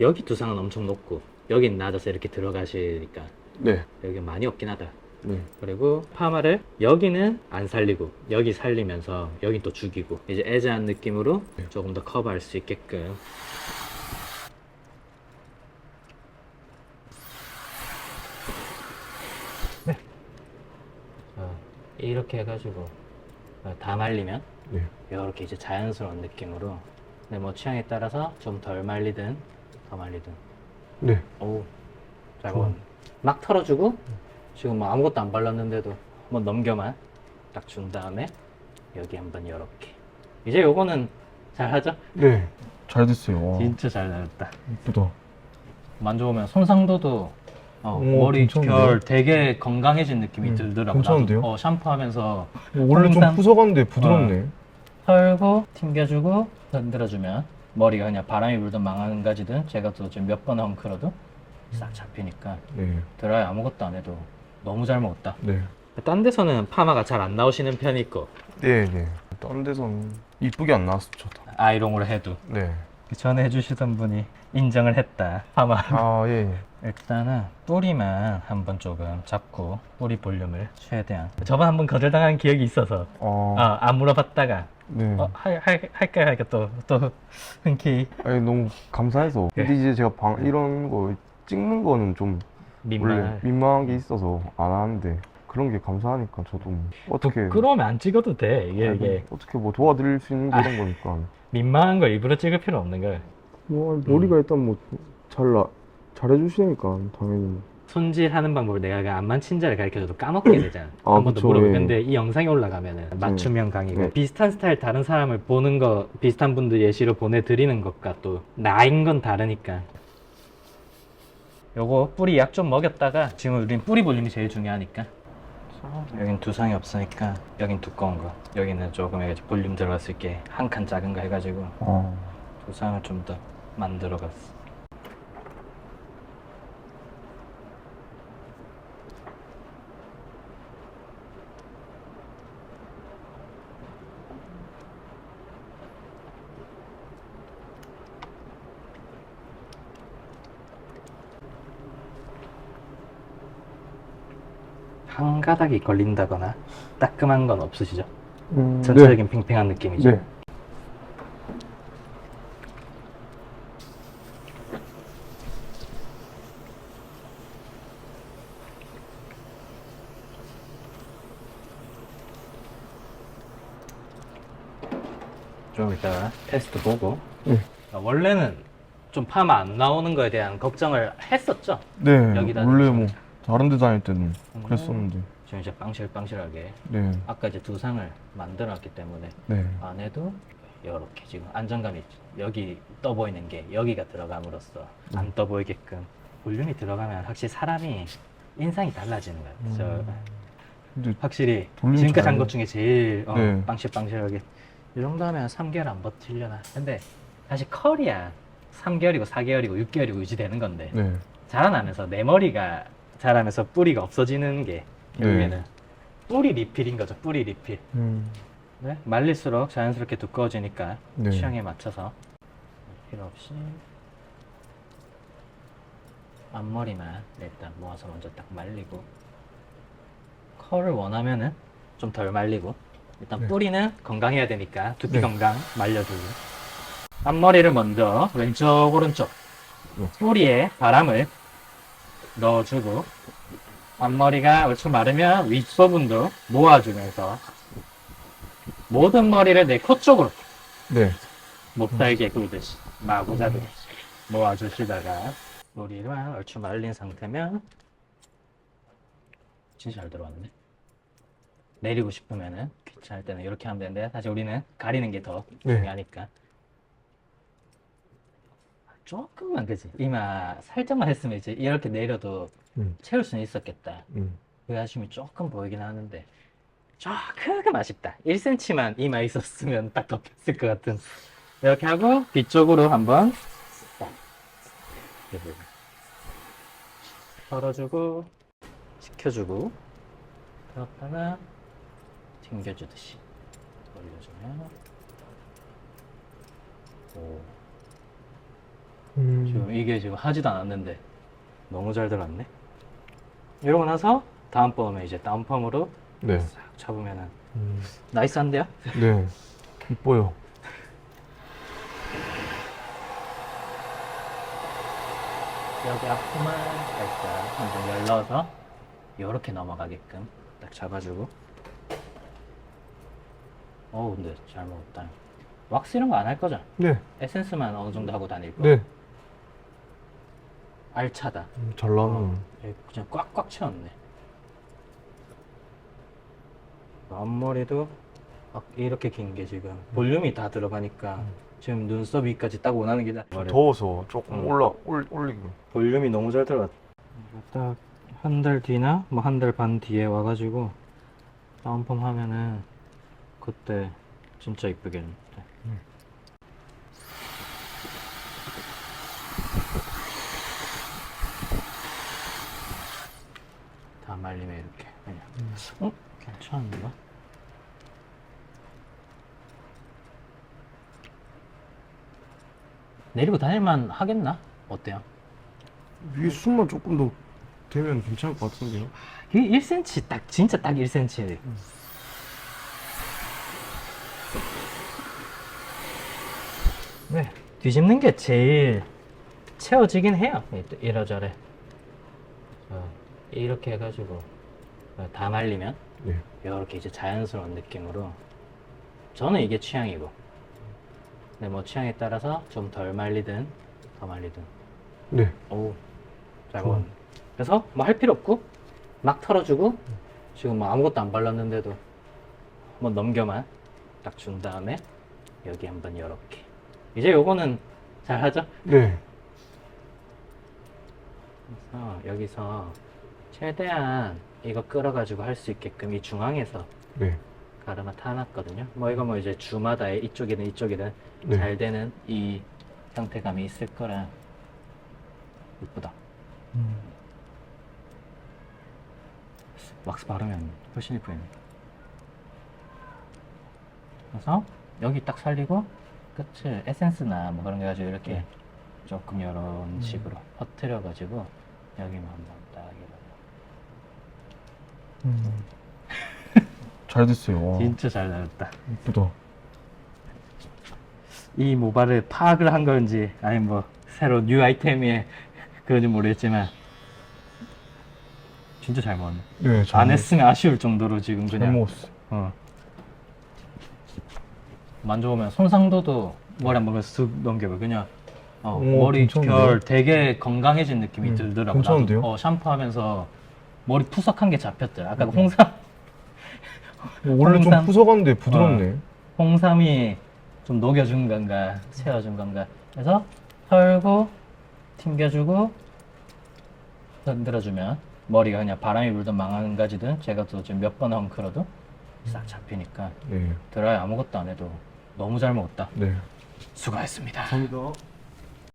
여기 두상은 엄청 높고 여긴 낮아서 이렇게 들어가시니까 네. 여기 많이 없긴 하다. 네. 그리고 파마를 여기는 안 살리고 여기 살리면서 여긴 또 죽이고 이제 애자한 느낌으로 네. 조금 더 커버할 수 있게끔 네. 어, 이렇게 해가지고 어, 다 말리면 네. 이렇게 이제 자연스러운 느낌으로 근데 뭐 취향에 따라서 좀 덜 말리든 더 말리든 네. 오, 잘 좋아. 먹었네. 막 털어주고 지금 뭐 아무것도 안 발랐는데도 한번 넘겨만 딱 준 다음에 여기 한번 이렇게 이제 요거는 잘 하죠? 네. 잘 됐어요. 와, 진짜 잘 나왔다. 이쁘다. 만져보면 손상도도 어, 오, 머리 괜찮은데요? 결 되게 건강해진 느낌이 음, 들더라고. 괜찮은데요? 나도, 어, 샴푸하면서 원래 좀 항상- 푸석한데 부드럽네. 털고 튕겨주고 흔들어주면 머리가 그냥 바람이 불든 망한 가지든 제가 또 지금 몇번 헝클어도 싹 잡히니까 네. 드라이 아무것도 안 해도 너무 잘 먹었다. 네. 딴 데서는 파마가 잘 안 나오시는 편이 있고 네, 네. 딴 데서는 이쁘게 안 나왔어, 저도. 아이롱으로 해도 네. 전에 해주시던 분이 인정을 했다 파마 아, 예, 예. 일단은 뿌리만 한번 조금 잡고 뿌리 볼륨을 최대한 저번 한번 거절당한 기억이 있어서 아, 아, 안 물어봤다가 네. 어, 할, 할, 할까 할까 또, 또 흔쾌히. 아니, 너무 감사해서. 네. 근데 이제 제가 방, 이런 거 찍는 거는 좀 원래 민망할. 민망한 게 있어서 안 하는데 그런 게 감사하니까 저도 뭐 어떻게 부끄러우면 안 찍어도 돼. 이게, 아니, 이게. 어떻게 뭐 도와드릴 수 있는 게 이런 거니까. 민망한 걸 일부러 찍을 필요 없는 거야 뭐 머리가 일단 뭐잘 잘해주시니까 당연히 손질하는 방법을 내가 그 안만 친절히 가르쳐줘도 까먹게 되잖아. 아, 한 번도 그쵸, 물어보 예. 근데 이 영상이 올라가면은 맞춤형 강의고 네. 비슷한 스타일 다른 사람을 보는 거 비슷한 분들 예시로 보내드리는 것과 또 나인 건 다르니까. 요거 뿌리 약 좀 먹였다가 지금 우린 뿌리 볼륨이 제일 중요하니까. 여긴 두상이 없으니까 여긴 두꺼운 거 여기는 조금 이렇게 볼륨 들어갈 수 있게 한 칸 작은 거 해가지고 어. 두상을 좀 더 만들어 갔어. 한 가닥이 걸린다거나 따끔한 건 없으시죠? 음, 전체적인 팽팽한 느낌이죠? 네. 좀 이따가 테스트 보고 네. 아, 원래는 좀 파마 안 나오는 거에 대한 걱정을 했었죠? 네. 여기다 원래. 뭐 다른 데 다닐 때는 음. 그랬었는데. 지금 이제 빵실빵실하게 네. 아까 이제 두 상을 만들어놨기 때문에 네. 안에도 이렇게 지금 안정감이 있죠. 여기 떠 보이는 게 여기가 들어감으로써 안 떠 보이게끔 볼륨이 들어가면 확실히 사람이 인상이 달라지는 거예요. 음. 저 근데 확실히 볼륨이 지금까지 잘- 한것 중에 제일 어, 네. 빵실빵실하게 이 정도 하면 3개월 안 버틸려나 근데 사실 컬이야 3개월이고 4개월이고 6개월이고 유지되는 건데 네. 자라나면서 내 머리가 자라면서 뿌리가 없어지는 게 결국에는 뿌리 리필인 거죠 뿌리 리필 음. 네? 말릴수록 자연스럽게 두꺼워지니까 네. 취향에 맞춰서 필요 없이 앞머리만 일단 모아서 먼저 딱 말리고 컬을 원하면은 좀 덜 말리고 일단 네. 뿌리는 건강해야 되니까 두피 네. 건강 말려주고 앞머리를 먼저 왼쪽 오른쪽 네. 뿌리에 바람을 넣어주고 앞머리가 얼추 마르면 윗부분도 모아주면서 모든 머리를 내 코 쪽으로 네. 목달개 굴듯이 마구잡이 모아주시다가 머리만 얼추 말린 상태면 진짜 잘 들어왔네 내리고 싶으면은 귀찮을 때는 이렇게 하면 되는데 사실 우리는 가리는 게 더 네. 중요하니까 조금만 그지. 이마 살짝만 했으면 이제 이렇게 내려도 음. 채울 수는 있었겠다. 음. 그 아쉬움이 조금 보이긴 하는데 조금 아쉽다. 1cm만 이마 있었으면 딱 덮였을 것 같은. 이렇게 하고 뒤쪽으로 한번 털어주고 식혀주고 그렇다가 튕겨주듯이 올려주면 오 음. 지금 이게 지금 하지도 않았는데 너무 잘 들어갔네. 이러고 나서 다음번에 이제 다운 펌으로 네. 싹 잡으면은 음. 나이스한데요? 네. 이뻐요. 여기 앞으만 살짝 한번 열러서 이렇게 넘어가게끔 딱 잡아주고 어우 근데 잘 먹었다 왁스 이런 거 안 할 거죠? 네. 에센스만 어느 정도 하고 다닐 거 네. 알차다 음, 잘 나오네. 여기 그냥 꽉꽉 채웠네 앞머리도 막 이렇게 긴 게 지금 볼륨이 다 들어가니까 지금 눈썹 위까지 딱 원하는 게 다. 더워서 조금 음. 올라 올 올리고. 볼륨이 너무 잘 들어갔다. 딱 한 달 뒤나 뭐 한 달 반 뒤에 와가지고 다운펌 하면은 그때 진짜 이쁘겠는데. 음. 다 말리면 이렇게 그냥. 어? 괜찮은가? 내리고 다닐만 하겠나? 어때요? 위에 숨만 조금 더 되면 괜찮을 것 같은데요. 이게 1cm 딱 진짜 딱 1cm. 네. 뒤집는 게 제일 채워지긴 해요. 이- 이러저래. 어, 이렇게 해가지고 어, 다 말리면 네. 이렇게 이제 자연스러운 느낌으로 저는 이게 취향이고 근데 뭐 취향에 따라서 좀 덜 말리든 더 말리든 네. 오, 잘. 먹었네. 그래서 뭐 할 필요 없고 막 털어주고 지금 뭐 아무것도 안 발랐는데도 한번 넘겨만 딱 준 다음에 여기 한번 이렇게 이제 요거는 잘 하죠? 네. 그래서 여기서 최대한 이거 끌어가지고 할 수 있게끔 이 중앙에서 네. 가르마 타놨거든요. 뭐 이거 뭐 이제 주마다 이쪽이든 이쪽이든 네. 잘 되는 이 형태감이 있을 거라 이쁘다. 음. 왁스 바르면 훨씬 이쁘네. 그래서 여기 딱 살리고 끝을 에센스나 뭐 그런 거 가지고 이렇게 네. 조금 이런 식으로 퍼뜨려 가지고 여기만 한번. 음. 잘 됐어요. 와, 진짜 잘 나왔다. 이쁘다. 이 모발을 파악을 한 건지 아니면 뭐 새로 뉴 아이템이 그건지 모르겠지만 진짜 잘 먹었네. 네. 잘안 먹- 했으면 아쉬울 정도로 지금 잘 그냥 먹었어. 어. 만져보면 손상도도 머리 한번 쓱 넘겨봐 그냥 어, 오, 머리 괜찮은데요? 결 되게 건강해진 느낌이 음, 들더라고 괜찮은데요? 어, 샴푸하면서 머리 푸석한 게 잡혔더라 아까 음. 홍삼 원래 좀 홍삼- 푸석한데 부드럽네. 홍삼이 좀 녹여준 건가 채워준 건가 그래서 털고 튕겨주고 흔들어주면 머리가 그냥 바람이 불든 망가지든 제가 또 지금 몇 번 헝클어도 싹 잡히니까 네. 드라이 아무것도 안 해도 너무 잘 먹었다 네. 수고했습니다 감사합니다.